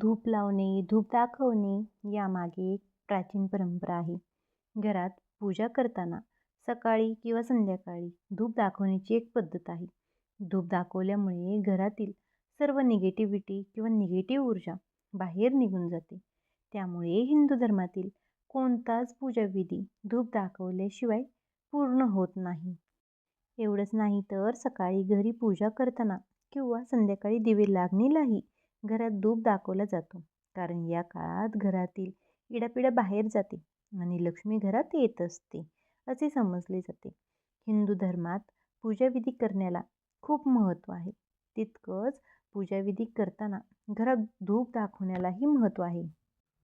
धूप लावणे धूप दाखवणे यामागे एक प्राचीन परंपरा आहे. घरात पूजा करताना सकाळी किंवा संध्याकाळी धूप दाखवण्याची एक पद्धत आहे. धूप दाखवल्यामुळे घरातील सर्व निगेटिव्हिटी किंवा निगेटिव्ह ऊर्जा बाहेर निघून जाते. त्यामुळे हिंदू धर्मातील कोणताच पूजाविधी धूप दाखवल्याशिवाय पूर्ण होत नाही. एवढंच नाही तर सकाळी घरी पूजा करताना किंवा संध्याकाळी दिवे लागणेलाही घरात धूप दाखवला जातो. कारण या काळात घरातील इडापिडा बाहेर जाते आणि लक्ष्मी घरात येत असते असे समजले जाते. हिंदू धर्मात पूजाविधी करण्याला खूप महत्त्व आहे. तितकंच पूजाविधी करताना घरात धूप दाखवण्यालाही महत्त्व आहे.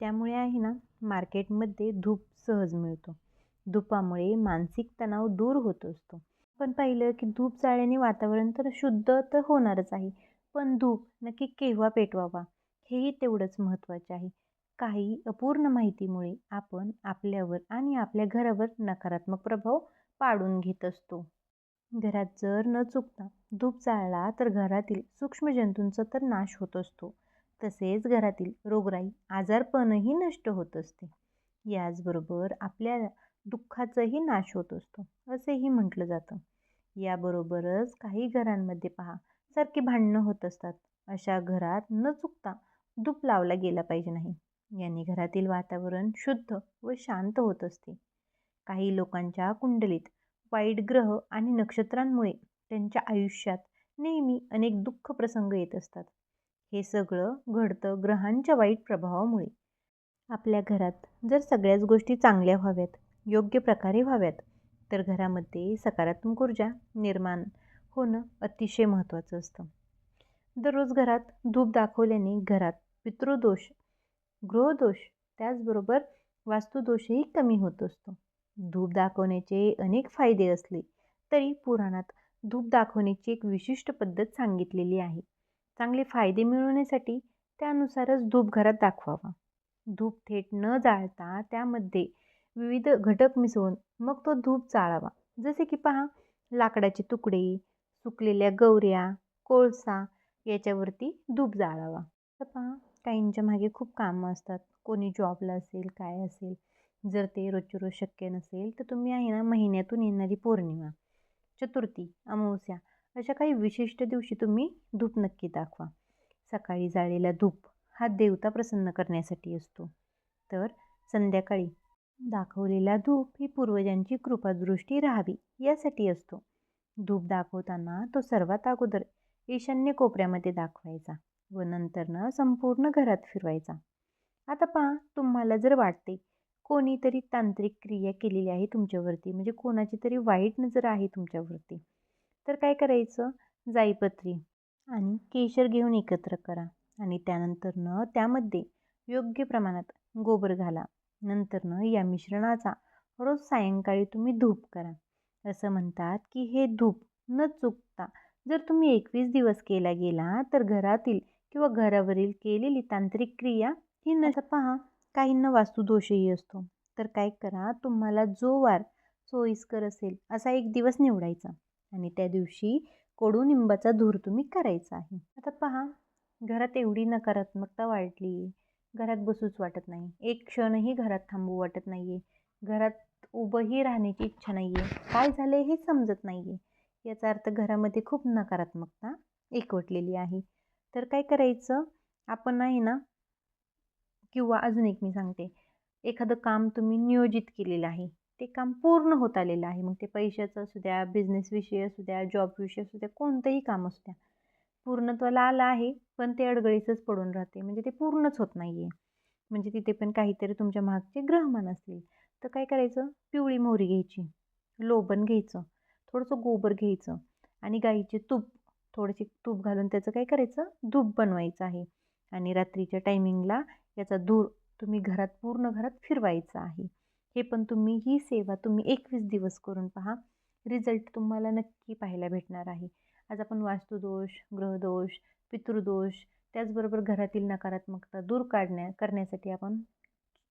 त्यामुळे आहे ना मार्केटमध्ये धूप सहज मिळतो. धुपामुळे मानसिक तणाव दूर होत असतो. पण पाहिलं की धूप जाळल्याने वातावरण तर शुद्ध तर होणारच आहे. पण धूप नक्की केव्हा पेटवावा हेही तेवढंच महत्त्वाचे आहे. काही अपूर्ण माहितीमुळे आपण आपल्यावर आणि आपल्या घरावर नकारात्मक प्रभाव पाडून घेत असतो. घरात जर न चुकता धूप जाळला तर घरातील सूक्ष्म जंतूंचा तर नाश होत असतो. तसेच घरातील रोगराई आजारपणही नष्ट होत असते. याचबरोबर आपल्या दुःखाचाही नाश होत असतो असेही म्हटलं जातं. याबरोबरच काही घरांमध्ये पहा सारखी भांडणं होत असतात. अशा घरात न चुकता धूप लावला गेला पाहिजे नाही. याने घरातील वातावरण शुद्ध व शांत होत असते. काही लोकांच्या कुंडलीत वाईट ग्रह आणि नक्षत्रांमुळे त्यांच्या आयुष्यात नेहमी अनेक दुःख प्रसंग येत असतात. हे सगळं घडतं ग्रहांच्या वाईट प्रभावामुळे. आपल्या घरात जर सगळ्याच गोष्टी चांगल्या व्हाव्यात योग्य प्रकारे व्हाव्यात तर घरामध्ये सकारात्मक ऊर्जा निर्माण होणं अतिशय महत्त्वाचं असतं. दररोज घरात धूप दाखवल्याने घरात पितृदोष गृहदोष त्याचबरोबर वास्तुदोषही कमी होत असतो. धूप दाखवण्याचे अनेक फायदे असले तरी पुराणात धूप दाखवण्याची एक विशिष्ट पद्धत सांगितलेली आहे. चांगले फायदे मिळवण्यासाठी त्यानुसारच धूप घरात दाखवावा. धूप थेट न जाळता त्यामध्ये विविध घटक मिसळून मग तो धूप जाळावा जसे की पहा लाकडाचे तुकडे सुकलेल्या गवऱ्या कोळसा याच्यावरती धूप जाळावा. तर पहा काहींच्या मागे खूप कामं असतात. कोणी जॉबला असेल काय असेल जर ते रोजच्या रोज शक्य नसेल तर तुम्ही आहे ना महिन्यातून येणारी पौर्णिमा चतुर्थी अमावस्या अशा काही विशिष्ट दिवशी तुम्ही धूप नक्की दाखवा. सकाळी जाळलेला धूप हा देवता प्रसन्न करण्यासाठी असतो. तर संध्याकाळी दाखवलेला धूप ही पूर्वजांची कृपादृष्टी राहावी यासाठी असतो. धूप दाखवताना तो सर्वात अगोदर ईशान्य कोपऱ्यामध्ये दाखवायचा व नंतरनं संपूर्ण घरात फिरवायचा. आता पहा तुम्हाला जर वाटते कोणीतरी तांत्रिक क्रिया केलेली आहे तुमच्यावरती म्हणजे कोणाची तरी वाईट नजर आहे तुमच्यावरती तर काय करायचं? जाईपत्री आणि केशर घेऊन एकत्र करा आणि त्यानंतरनं त्यामध्ये योग्य प्रमाणात गोबर घाला. नंतरनं या मिश्रणाचा रोज सायंकाळी तुम्ही धूप करा. असं म्हणतात की हे धूप न चुकता जर तुम्ही एकवीस दिवस केला गेला तर घरातील किंवा घरावरील केलेली तांत्रिक क्रिया ही न पहा काहींना वास्तुदोषही असतो. तर काय करा तुम्हाला जो वार सोयीस्कर असेल असा एक दिवस निवडायचा आणि त्या दिवशी कडुनिंबाचा धूर तुम्ही करायचा आहे. आता पहा घरात एवढी नकारात्मकता वाढली घरात बसूच वाटत नाही. एक क्षणही घरात थांबू वाटत नाही आहे घरात उभंही राहण्याची इच्छा नाही आहे काय झालं हे समजत नाही आहे याचा अर्थ घरामध्ये खूप नकारात्मकता एकवटलेली आहे. तर काय करायचं? आपण आहे ना किंवा अजून एक मी सांगते. एखादं काम तुम्ही नियोजित केलेलं आहे. ते काम पूर्ण होत आलेलं आहे. मग ते पैशाचं असू द्या बिझनेसविषयी असू द्या जॉबविषयी असू द्या कोणतंही काम असू द्या. पूर्णत्वाला आलं आहे पण ते अडगळीचंच पडून राहते. म्हणजे ते पूर्णच होत नाही आहे म्हणजे तिथे पण काहीतरी तुमच्या मागचे ग्रहमान असतील. तर काय करायचं? पिवळी मोहरी घ्यायची लोबन घ्यायचं थोडंसं गोबर घ्यायचं आणि गाईचे तूप थोडेसे तूप घालून त्याचं काय करायचं? धूप बनवायचं आहे. आणि रात्रीच्या टायमिंगला याचा धूर तुम्ही घरात पूर्ण घरात फिरवायचा आहे. हे पण तुम्ही ही सेवा तुम्ही एकवीस दिवस करून पहा. रिझल्ट तुम्हाला नक्की पाहायला भेटणार आहे. आज आपण वास्तुदोष ग्रहदोष पितृदोष त्याचबरोबर घरातील नकारात्मकता दूर काढण्या करण्यासाठी आपण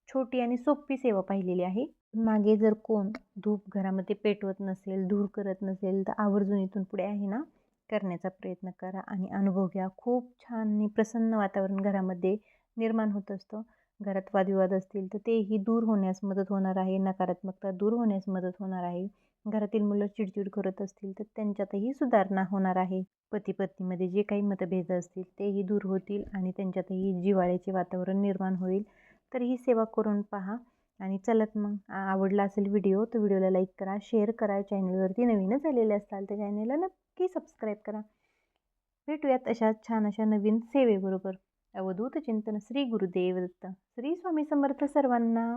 छोटी आणि सोपी सेवा पाहिलेली आहे. मागे जर कोण धूप घरामध्ये पेटवत नसेल धूर करत नसेल तर आवर्जून इथून पुढे आहे ना? करण्याचा प्रयत्न करा आणि अनुभव घ्या. खूप छान आणि प्रसन्न वातावरण घरामध्ये निर्माण होत असतं. घरात वादविवाद असतील तर तेही दूर होण्यास मदत होणार आहे. नकारात्मकता दूर होण्यास मदत होणार आहे. घरातील मुलं चिडचिड करत असतील तर त्यांच्यातही सुधारणा होणार आहे. पती पत्नीमध्ये जे काही मतभेद असतील तेही दूर होतील आणि त्यांच्यातही जिव्हाळ्याचे वातावरण निर्माण होईल. तर ही सेवा करून पहा. आणि चलत मग आवडला असेल व्हिडिओ तर व्हिडिओला लाईक करा शेअर करा. चॅनलवरती नवीनच आलेले असताल तर चॅनलला नक्की सबस्क्राईब करा. भेटूयात अशा छान अशा नवीन सेवेबरोबर. अवधूत चिंतन श्री गुरुदेव दत्त श्री स्वामी समर्थ सर्वांना.